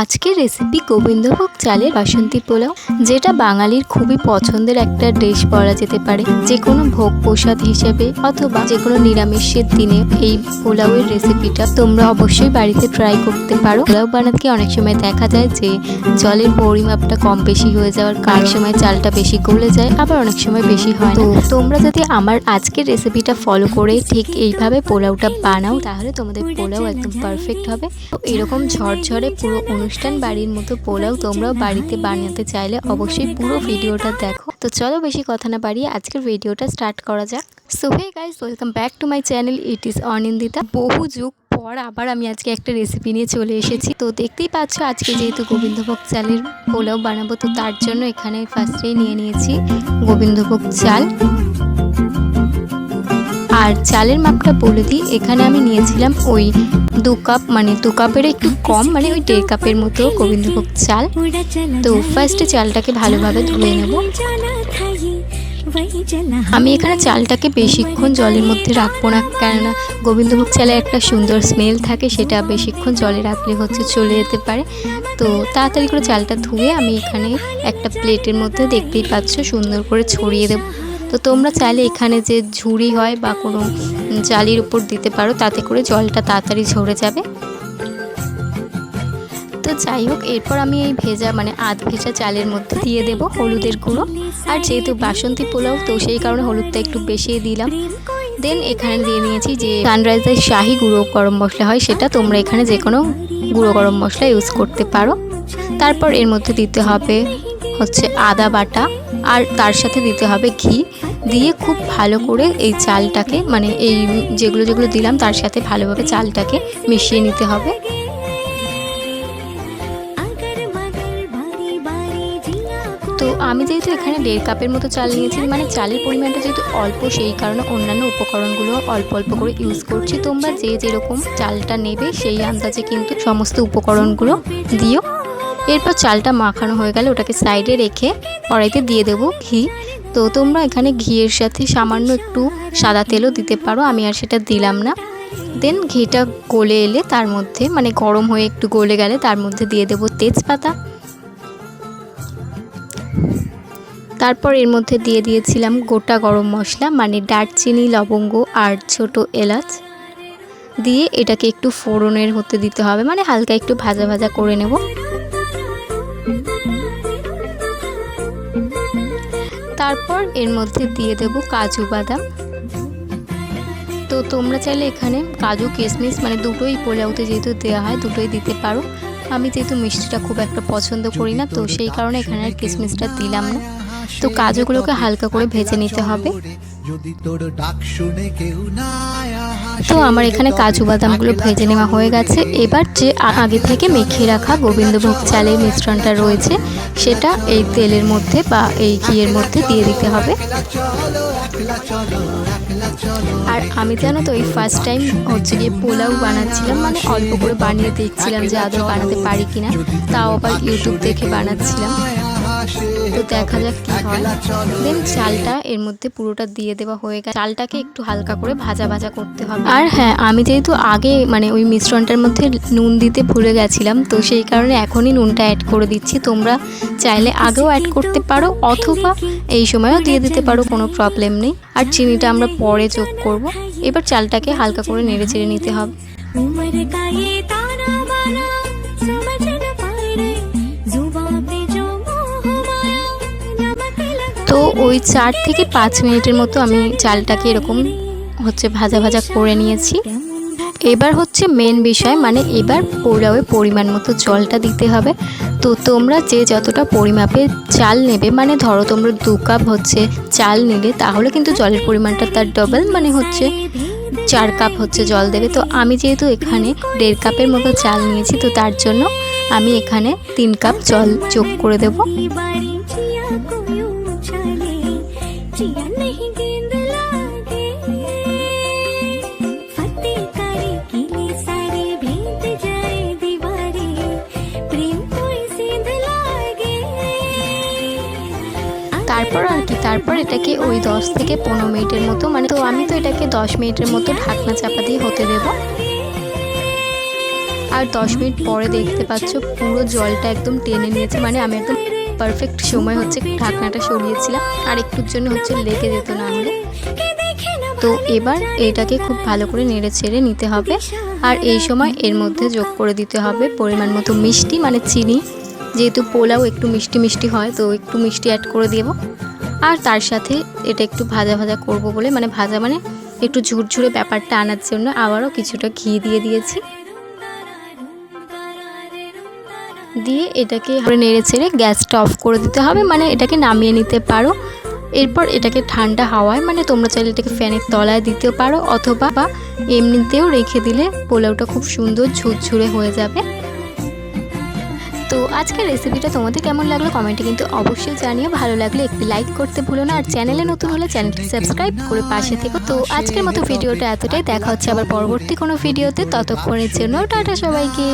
আজকের রেসিপি গোবিন্দভোগ চালের বাসন্তী পোলাও, যেটা বাঙালির খুবই পছন্দের একটা ডিশ বলা যেতে পারে। যে কোনো ভোগ প্রসাদ হিসেবে অথবা যে কোনো নিরামিষের দিনে এই পোলাওয়ের রেসিপিটা তোমরা অবশ্যই বাড়িতে ট্রাই করতে পারো। পোলাও বানাতে অনেক সময় দেখা যায় যে জলের পরিমাপটা কম বেশি হয়ে যাওয়ার কারণ সময় চালটা বেশি গলে যায়, আবার অনেক সময় বেশি হয় তো তোমরা যদি আমার আজকের রেসিপিটা ফলো করে ঠিক এইভাবে পোলাওটা বানাও, তাহলে তোমাদের পোলাও একদম পারফেক্ট হবে। তো এরকম ঝরঝরে পুরো অনুষ্ঠান বাড়ির মতো পোলাও তোমরাও বাড়িতে বানাতে চাইলে অবশ্যই পুরো ভিডিওটা দেখো। তো চলো বেশি কথা না বাড়িয়ে আজকের ভিডিওটা স্টার্ট করা যাক। So hey guys welcome back to my channel it is Anindita বহু যুগ পর আবার আমি আজকে একটা রেসিপি নিয়ে চলে এসেছি। তো দেখতেই পাচ্ছ আজকে যেহেতু গোবিন্দভোগ চালের পোলাও বানাবো, তো তার জন্য এখানে ফার্স্টেই নিয়ে নিয়েছি গোবিন্দভোগ চাল। আর চালের মাপটা বলে দিই, এখানে আমি নিয়েছিলাম ওই দু কাপ মানে দু কাপের একটু কম মানে ওই দেড় কাপের মতো গোবিন্দভোগ চাল। তো ফার্স্টে চালটাকে ভালোভাবে ধুয়ে নেব। আমি এখানে চালটাকে বেশিক্ষণ জলের মধ্যে রাখব না, কেননা গোবিন্দভোগ চালে একটা সুন্দর স্মেল থাকে, সেটা বেশিক্ষণ জলে রাখলে হচ্ছে চলে যেতে পারে। তো তাড়াতাড়ি করে চালটা ধুয়ে আমি এখানে একটা প্লেটের মধ্যে দেখতেই পাচ্ছ, সুন্দর করে ছড়িয়ে দেবো। তো তোমরা চাইলে এখানে যে ঝুড়ি হয় বা কোনো জালির উপর দিতে পারো, তাতে করে জলটা তাড়াতাড়ি ঝরে যাবে। তো যাই হোক, এরপর আমি এই ভেজা মানে আধ ভেজা চালের মধ্যে দিয়ে দেব হলুদের গুঁড়ো। আর যেহেতু বাসন্তী পোলাও, তো সেই কারণে হলুদটা একটু বেশি দিলাম। দেন এখানে দিয়ে নিয়েছি যে সানরাইজের শাহি গুঁড়ো গরম মশলা হয়, সেটা তোমরা এখানে যে কোনো গুঁড়ো গরম মশলা ইউজ করতে পারো। তারপর এর মধ্যে দিতে হবে হচ্ছে আদা বাটা। আর তার সাথে দিতে হবে ঘি। দিয়ে খুব ভালো করে এই চালটাকে মানে এই যেগুলো যেগুলো দিলাম তার সাথে ভালোভাবে চালটাকে মিশিয়ে নিতে হবে। তো আমি যেহেতু এখানে দেড় কাপের মতো চাল নিয়েছি মানে চালের পরিমাণটা যেহেতু অল্প, সেই কারণে অন্যান্য উপকরণগুলো অল্প অল্প করে ইউজ করছি। তোমরা যে যেরকম চালটা নেবে সেই আন্দাজে কিন্তু সমস্ত উপকরণগুলো দিও। এরপর চালটা মাখানো হয়ে গেলে ওটাকে সাইডে রেখে কড়াইতে দিয়ে দেবো ঘি। তো তোমরা এখানে ঘিয়ের সাথে সামান্য একটু সাদা তেলও দিতে পারো, আমি আর সেটা দিলাম না। দেন ঘিটা গলে এলে তার মধ্যে মানে গরম হয়ে একটু গলে গেলে তার মধ্যে দিয়ে দেবো তেজপাতা। তারপর এর মধ্যে দিয়ে দিয়েছিলাম গোটা গরম মশলা মানে দারচিনি, লবঙ্গ আর ছোট এলাচ। দিয়ে এটাকে একটু ফোড়নের হতে দিতে হবে মানে হালকা একটু ভাজা ভাজা করে নেব। তারপর এর মধ্যে দিয়ে দেব কাজু বাদাম। তো তোমরা চাইলে এখানে কাজু কিশমিশ মানে দুটোই পোলাওতে যেহেতু দেওয়া হয়, দুটোই দিতে পারো। আমি যেহেতু মিষ্টিটা খুব একটা পছন্দ করি না, তো সেই কারণে এখানে আর কিশমিশটা দিলাম না। তো কাজুগুলোকে হালকা করে ভেজে নিতে হবে। তো আমার এখানে কাজু বাদামগুলো ভেজে নেওয়া হয়ে গেছে। এবার যে আগে থেকে মেখে রাখা গোবিন্দভোগ চালের মিশ্রণটা রয়েছে, সেটা এই তেলের মধ্যে বা এই ঘিয়ের মধ্যে দিয়ে দিতে হবে। আর আমি জানো তো, এই ফার্স্ট টাইম হচ্ছে গিয়ে পোলাও বানাচ্ছিলাম মানে অল্প করে বানিয়ে দেখছিলাম যে আদৌ বানাতে পারি কিনা, তাও আবার ইউটিউব দেখে বানাচ্ছিলাম। তো দেখা যাক কি হয়। দেন চালটা এর মধ্যে পুরোটা দিয়ে দেওয়া হয়ে গেছে। চালটাকে একটু হালকা করে ভাজা ভাজা করতে হবে। আর হ্যাঁ আমি যেহেতু আগে মানে ওই মিশ্রণটার মধ্যে নুন দিতে ভুলে গেছিলাম তো সেই কারণে এখনই নুনটা অ্যাড করে দিচ্ছি। তোমরা চাইলে আগেও অ্যাড করতে পারো অথবা এই সময়ও দিয়ে দিতে পারো কোনো প্রবলেম নেই। আর চিনিটা আমরা পরে যোগ করব। এবার চালটাকে হালকা করে নেড়ে চেড়ে নিতে হবে। তো ওই চার থেকে পাঁচ মিনিটের মতো আমি চালটাকে এরকম হচ্ছে ভাজা ভাজা করে নিয়েছি। এবার হচ্ছে মেন বিষয় মানে এবার পোলাওয়ে পরিমাণ মতো জলটা দিতে হবে। তো তোমরা যে যতটা পরিমাপে চাল নেবে মানে ধরো তোমরা দু কাপ হচ্ছে চাল নিলে, তাহলে কিন্তু জলের পরিমাণটা তার ডবল মানে হচ্ছে চার কাপ হচ্ছে জল দেবে। তো আমি যেহেতু এখানে দেড় কাপের মতো চাল নিয়েছি, তো তার জন্য আমি এখানে তিন কাপ জল যোগ করে দেবো। जिया नहीं गेंद लागे फतेह करे किले सारे भेद जाए दीवारे प्रेम कोई सीध लागे তারপর আর কি তারপর এটাকে ওই দশ থেকে পনেরো মিনিটের মতো মানে তো আমি তো এটাকে দশ মিনিটের মতো ঢাকনা চাপা দিয়ে হতে দেবো আর দশ মিনিট পরে দেখতে পাচ্ছ পুরো জলটা একদম টেনে নিয়েছে মানে আমি একদম পারফেক্ট সময় হচ্ছে ঢাকনাটা সরিয়েছিলাম, আর একটুর জন্য হচ্ছে লেগে যেত না না তো এবার এটাকে খুব ভালো করে নেড়ে ছেড়ে নিতে হবে, আর এই সময় এর মধ্যে যোগ করে দিতে হবে পরিমাণ মতো মিষ্টি মানে চিনি। যেহেতু পোলাও একটু মিষ্টি মিষ্টি হয়, তো একটু মিষ্টি অ্যাড করে দেব। আর তার সাথে এটা একটু ভাজা ভাজা করব বলে মানে ভাজা মানে একটু ঝুরঝুরে ব্যাপারটা আনার জন্য আবারও কিছুটা ঘি দিয়ে দিয়েছি। দিয়ে এটাকে নেড়ে ছেড়ে গ্যাসটা অফ করে দিতে হবে। মানে এটাকে নামিয়ে নিতে পারো। এরপর এটাকে ঠান্ডা হাওয়ায় মানে তোমরা চাইলে এটাকে ফ্যানের তলায় দিতেও পারো অথবা বা এমনিতেও রেখে দিলে পোলাওটা খুব সুন্দর ঝুরঝুরে হয়ে যাবে। তো আজকের রেসিপিটা তোমাদের কেমন লাগল কমেন্টে কিন্তু অবশ্যই জানিও। ভালো লাগলে একটি লাইক করতে ভুলো না। আর চ্যানেলে নতুন হলে চ্যানেলটি সাবস্ক্রাইব করে পাশে থেকো। তো আজকের মতো ভিডিওটা এতটাই। দেখা হচ্ছে আবার পরবর্তী কোনো ভিডিওতে। ততক্ষণের জন্য টাটা সবাইকে।